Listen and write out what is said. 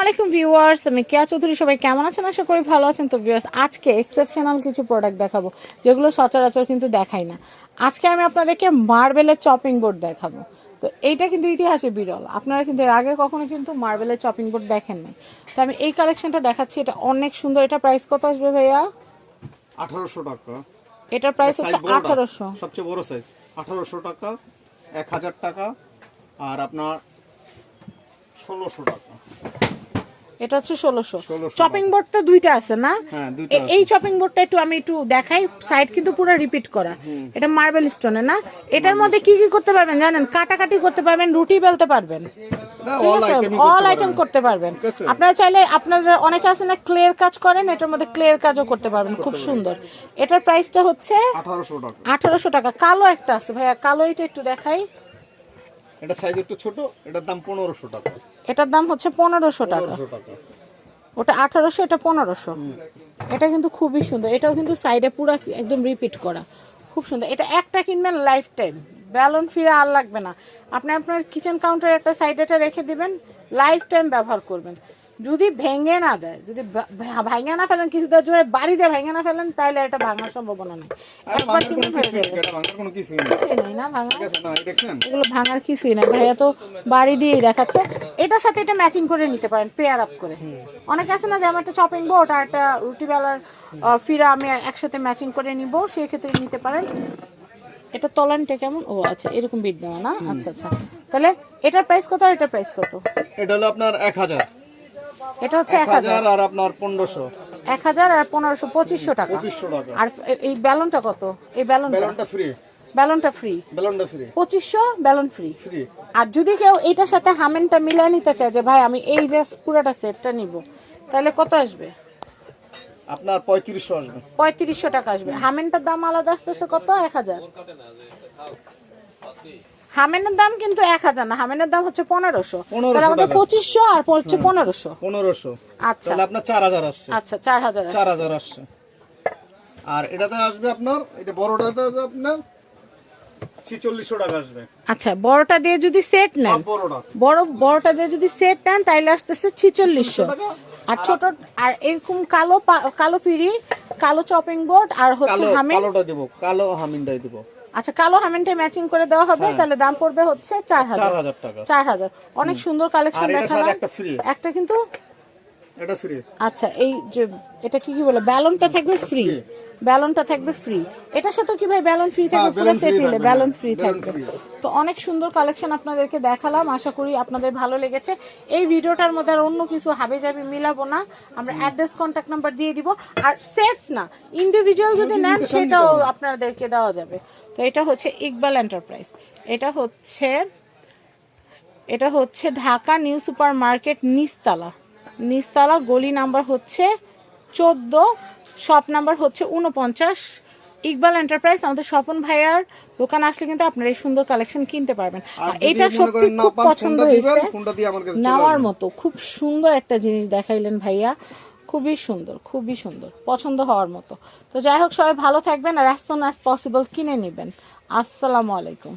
আলাইকুম ভিউয়ার্স আমি কেয়া চৌধুরী সবাই কেমন আছেন? আশা করি ভালো আছেন। তো ভিউয়ার্স আজকে এক্সেপশনাল কিছু প্রোডাক্ট দেখাবো যেগুলো সচরাচর কিন্তু দেখাই না। আজকে আমি আপনাদেরকে মার্বেলের চপিং বোর্ড দেখাবো। তো এইটা কিন্তু ইতিহাসে বিরল। আপনারা কিন্তু এর আগে কখনো কিন্তু মার্বেলের চপিং বোর্ড দেখেন নাই। তো আমি এই কালেকশনটা দেখাচ্ছি এটা অনেক সুন্দর। এটা প্রাইস কত আসবে ভাইয়া? আঠারোশো টাকা। এটার প্রাইস হচ্ছে আঠারোশো। সবচেয়ে বড় সাইজ আঠারোশো টাকা এক হাজার টাকা আর আপনার ষোলোশো টাকা। এটা হচ্ছে ষোলোশো। চপিং বোর্ড তো দুইটা আছে না? হ্যাঁ, এই চপিং বোর্ডটা একটু আমি একটু দেখাই সাইড কিন্তু পুরো রিপিট করা। এটা মার্বেল স্টোনে না? এটার মধ্যে কি কি করতে পারবেন জানেন? কাটাকাটি করতে পারবেন রুটি বেলতে পারবেন। অল আইটেম করতে পারবেন। আপনারা চাইলে আপনারা অনেকে আছে না ক্লের কাজ করেন এটার মধ্যে ক্লের কাজও করতে পারবেন খুব সুন্দর। এটার প্রাইসটা হচ্ছে আঠারোশো টাকা। আঠারোশো টাকা। কালো একটা আছে ভাইয়া। কালো এটা একটু দেখাই। এটা সাইজ একটু ছোট এটার দাম পনেরোশো টাকা। এটার দাম হচ্ছে পনেরোশো টাকা। 1500 টাকা। ওটা আঠারোশো এটা পনেরোশো। এটা কিন্তু খুবই সুন্দর। এটাও কিন্তু সাইডে পুরো একদম রিপিট করা। খুব সুন্দর। এটা একটা কিনবেন লাইফ টাইম ব্যালন ফিরে আর লাগবে না। আপনি আপনার কিচেন কাউন্টার একটা সাইডে এটা রেখে দিবেন লাইফ টাইম ব্যবহার করবেন। যদি ভেঙে না যায় যদি ভাঙে না ফেলেন কিছু জোরে বাড়ি দিয়ে ভেঙে না ফেলেন তাহলে এটা ভাঙার সম্ভাবনা নেই। একবার কিছুই না ভাঙা এগুলো ভাঙার কিছুই না ভাইয়া তো বাড়ি দিয়েই দেখাচ্ছে। এটার সাথে এটা ম্যাচিং করে নিতে পারেন পেয়ার আপ করে। অনেকে আছে না যে আমার একটা চপিং বোর্ড আর একটা রুটি বেলার ফিরা আমি একসাথে ম্যাচিং করে নিব সেই ক্ষেত্রে নিতে পারেন। এটা তলানটা কেমন? ও আচ্ছা এরকম বিট দেওয়া না? আচ্ছা আচ্ছা। তাহলে এটার প্রাইস কত আর এটার প্রাইস কত? এটা হলো আপনার এক হাজার। এটা হচ্ছে এক এক হাজার হাজার আর আপনার পনেরোশো। এক হাজার আর পনেরোশো পঁচিশশো টাকা। আর এই ব্যালনটা কত? এই ব্যালনটা? ফ্রি ব্যালনটা ফ্রি বেলনটা ফ্রি পঁচিশশো ব্যালন ফ্রি আর যদি কেউ এইটার সাথে হামেনটা মিলিয়ে নিতে চায় যে ভাই আমি এই ড্রেস পুরোটা সেটটা নিব তাহলে কত আসবে? আপনার পঁয়ত্রিশশো আসবে। পঁয়ত্রিশশো টাকা আসবে। হামেনটার দাম আলাদা আসতেছে কত? এক হাজার। হামেনের দাম কিন্তু এক হাজার না হামেনের দাম হচ্ছে পনেরোশো। 1500 তাহলে আমাদের পঁচিশশো আর হচ্ছে পনেরোশো। পনেরোশো। আচ্ছা। তাহলে আপনার চার হাজার আসছে। আচ্ছা চার হাজার। চার হাজার আসছে। আর এটাতে আসবে আপনার এটা বড়টাতে আসবে আপনার ছিচল্লিশশো টাকা আসবে। আচ্ছা বড়টা দিয়ে যদি সেট নেন বড় বড়টা দিয়ে যদি সেট নেন তাইলে আসতেছে ছিচল্লিশশো। আর ছোট আর এরকম কালো ফিরি কালো চপিং বোর্ড আর হচ্ছে কালো কালোটা দিব কালো হামিনটাই দিব। আচ্ছা কালো হামেনটা ম্যাচিং করে দেওয়া হবে তাহলে দাম পড়বে হচ্ছে চার হ্যাঁ। হাজার টাকা। চার হাজার। অনেক সুন্দর কালেকশন দেখালাম। একটা ফ্রি একটা কিন্তু এটা ফ্রি আচ্ছা এই যে এটা কি কি বলে? ব্যালনটা থাকবে ফ্রি ব্যালনটা থাকবে ফ্রি এটার সাথে কি ভাই ব্যালন ফ্রি থাকবে? হ্যাঁ, পুরো সেট নিলে ব্যালন হ্যাঁ, ফ্রি থাকবে। তো অনেক সুন্দর কালেকশন আপনাদেরকে দেখালাম। আশা করি আপনাদের ভালো লেগেছে। এই ভিডিওটার মধ্যে আর অন্য কিছু হাবে যাবে মিলাবো না। আমরা অ্যাড্রেস কন্ট্যাক্ট নাম্বার দিয়ে দিব। আর সেট না ইন্ডিভিজুয়াল যদি নেন সেটাও আপনাদেরকে দেওয়া যাবে। তো এটা হচ্ছে ইকবাল এন্টারপ্রাইজ এটা হচ্ছে এটা হচ্ছে ঢাকা নিউ সুপার মার্কেট নিস্তালা নিস্তালা গলি নাম্বার হচ্ছে চোদ্দ শপ নাম্বার হচ্ছে উনপঞ্চাশ ইকবাল এন্টারপ্রাইজ আমাদের স্বপন ভাইয়ার দোকান আসলে কিন্তু আপনারা এই সুন্দর কালেকশন কিনতে পারবেন। এটা সত্যি খুব পছন্দ হয়েছে। নেওয়ার মতো খুব সুন্দর একটা জিনিস দেখাইলেন ভাইয়া। খুবই সুন্দর খুবই সুন্দর পছন্দ হওয়ার মতো। তো যাই হোক সবাই ভালো থাকবেন আর অ্যাজ সুন অ্যাজ পসিবল কিনে নেবেন। আসসালামু আলাইকুম।